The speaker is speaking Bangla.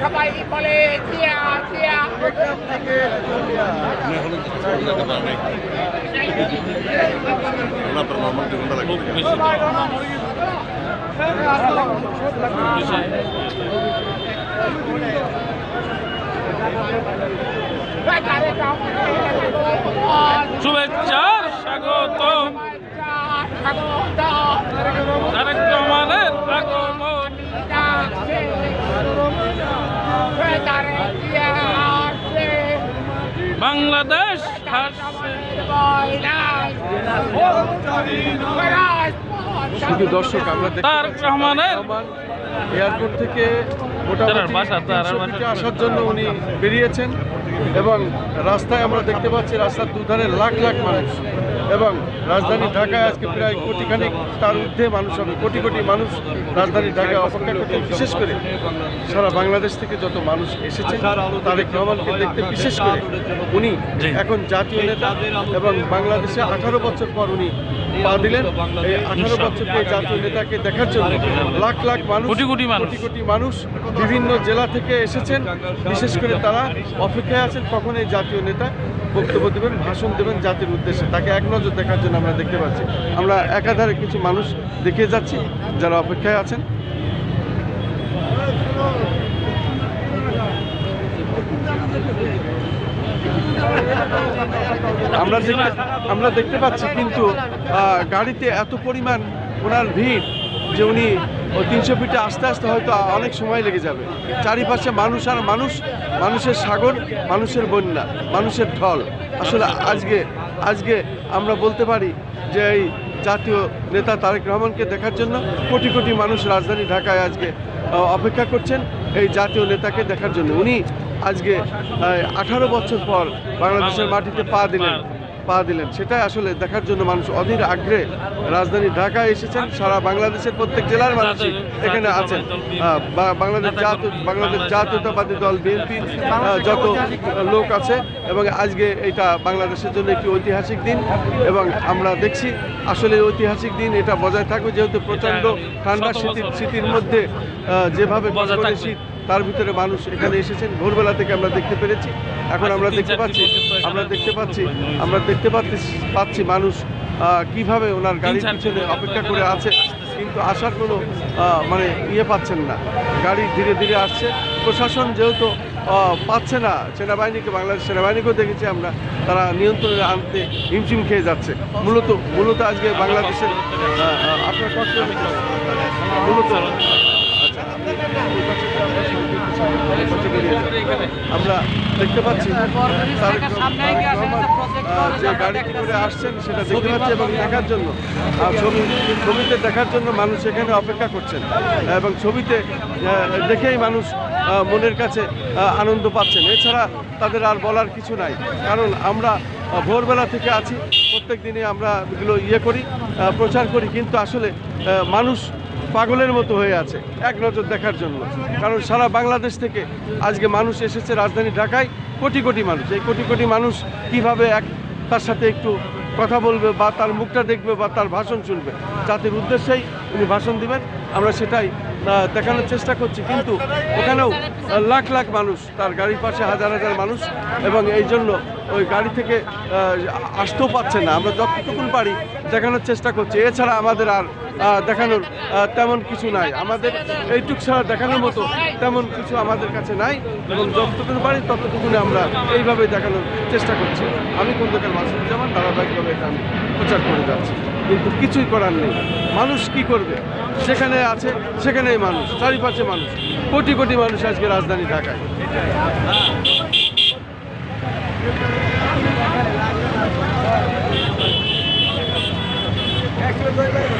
সবাই বলে জিয়া জিয়া আপনার বাংলাদেশ শুধু দর্শক আমরা তার রহমানের এয়ারপোর্ট থেকে মোটামুটি আসার জন্য উনি বেরিয়েছেন এবং রাস্তায় আমরা দেখতে পাচ্ছি রাস্তার দুধারে লাখ লাখ মানুষ। এবং রাজধানী ঢাকায় আজকে প্রায় কোটিখানিক তার ঊর্ধ্বে মানুষ হবে কোটি কোটি মানুষ রাজধানী ঢাকায় অপেক্ষা করতে বিশেষ করে সারা বাংলাদেশ থেকে যত মানুষ এসেছে তাদের রহমানকে দেখতে বিশেষ করে উনি এখন জাতীয় নেতা এবং বাংলাদেশে আঠারো বছর পর উনি পা দিলেন। এই আঠারো বছরকে জাতীয় নেতাকে দেখার জন্য লাখ লাখ মানুষ কোটি কোটি মানুষ। কোটি কোটি মানুষ বিভিন্ন জেলা থেকে এসেছেন। বিশেষ করে তারা অপেক্ষায় আছেন কখন এই জাতীয় নেতা বক্তব্য দেবেন ভাষণ দেবেন জাতির উদ্দেশ্যে। তাকে এক নজর দেখার জন্য আমরা দেখতে পাচ্ছি। আমরা একাধারে কিছু মানুষ দেখে যাচ্ছি যারা অপেক্ষায় আছেন। আমরা দেখতে আমরা দেখতে পাচ্ছি কিন্তু গাড়িতে এত পরিমাণ ওনার ভিড় যে উনি তিনশো ফিটে আস্তে আস্তে হয়তো অনেক সময় লেগে যাবে। চারিপাশে মানুষ আর মানুষ, মানুষের সাগর, মানুষের বন্যা, মানুষের ঢল। আসলে আজকে আজকে আমরা বলতে পারি যে এই জাতীয় নেতা তারেক রহমানকে দেখার জন্য কোটি কোটি মানুষ রাজধানী ঢাকায় আজকে অপেক্ষা করছেন এই জাতীয় নেতাকে দেখার জন্য। উনি আজকে আঠারো বছর পর বাংলাদেশের মাটিতে পা দিলেন। পা দিলেন। সেটাই আসলে দেখার জন্য মানুষ অধীর আগ্রহে রাজধানী ঢাকায় এসেছেন। সারা বাংলাদেশের প্রত্যেক জেলার মানুষই এখানে আছেন। বাংলাদেশ জাতীয় বাংলাদেশ জাতীয়তাবাদী দল বিএনপি যত লোক আছে এবং আজকে এটা বাংলাদেশের জন্য একটি ঐতিহাসিক দিন এবং আমরা দেখছি আসলে ঐতিহাসিক দিন এটা বজায় থাকবে যেহেতু প্রচণ্ড ঠান্ডা শীতের শীতের মধ্যে যেভাবে শীত তার ভিতরে মানুষ এখানে এসেছেন। ভোরবেলা থেকে আমরা দেখতে পেরেছি। এখন আমরা দেখতে পাচ্ছি আমরা দেখতে পাচ্ছি আমরা দেখতে পাচ্ছি পাচ্ছি মানুষ কীভাবে ওনার গাড়ির পিছনে অপেক্ষা করে আছে কিন্তু আসার কোনো মানে ইয়ে পাচ্ছেন না। গাড়ি ধীরে ধীরে আসছে। প্রশাসন যেহেতু পাচ্ছে না সেনাবাহিনীকে বাংলাদেশ সেনাবাহিনীকেও দেখেছি আমরা তারা নিয়ন্ত্রণে আনতে হিমশিম খেয়ে যাচ্ছে। মূলত মূলত আজকে বাংলাদেশের আপনার কষ্ট মূলত আমরা দেখতে পাচ্ছি যে গাড়িতে করে আসছেন সেটা দেখতে পাচ্ছি এবং দেখার জন্য। ছবি ছবিতে দেখার জন্য মানুষ এখানে অপেক্ষা করছেন। এবং ছবিতে দেখেই মানুষ মনের কাছে আনন্দ পাচ্ছেন। এছাড়া তাদের আর বলার কিছু নাই। কারণ আমরা ভোরবেলা থেকে আছি। প্রত্যেক দিনে আমরা এগুলো ইয়ে করি প্রচার করি। কিন্তু আসলে মানুষ পাগলের মতো হয়ে আছে, এক নজর দেখার জন্য। কারণ সারা বাংলাদেশ থেকে আজকে মানুষ এসেছে রাজধানী ঢাকায়, কোটি কোটি মানুষ। এই কোটি কোটি মানুষ কীভাবে এক তার সাথে একটু কথা বলবে বা তার মুখটা দেখবে বা তার ভাষণ শুনবে? জাতির উদ্দেশ্যেই উনি ভাষণ দিবেন। আমরা সেটাই দেখানোর চেষ্টা করছি। কিন্তু ওখানেও লাখ লাখ মানুষ তার গাড়ির পাশে, হাজার হাজার মানুষ এবং এই জন্য ওই গাড়ি থেকে আসতেও পাচ্ছে না। আমরা যতটুকুন পারি দেখানোর চেষ্টা করছি। এছাড়া আমাদের আর দেখানোর তেমন কিছু নাই। আমাদের এইটুক ছাড়া দেখানোর মতো তেমন কিছু আমাদের কাছে নাই এবং যতটুকু পারি ততটুকুনি আমরা এইভাবে দেখানোর চেষ্টা করছি। আমি কোন খন্দকার মাসুদুজ্জামান, ধারাবাহিকভাবে এটা আমি প্রচার করে যাচ্ছি। কিন্তু কিছুই করার নেই। মানুষ কি করবে? সেখানে আছে, সেখানেই মানুষ, চারিপাশে মানুষ। কোটি কোটি মানুষ আজকে রাজধানী ঢাকায়। right, right.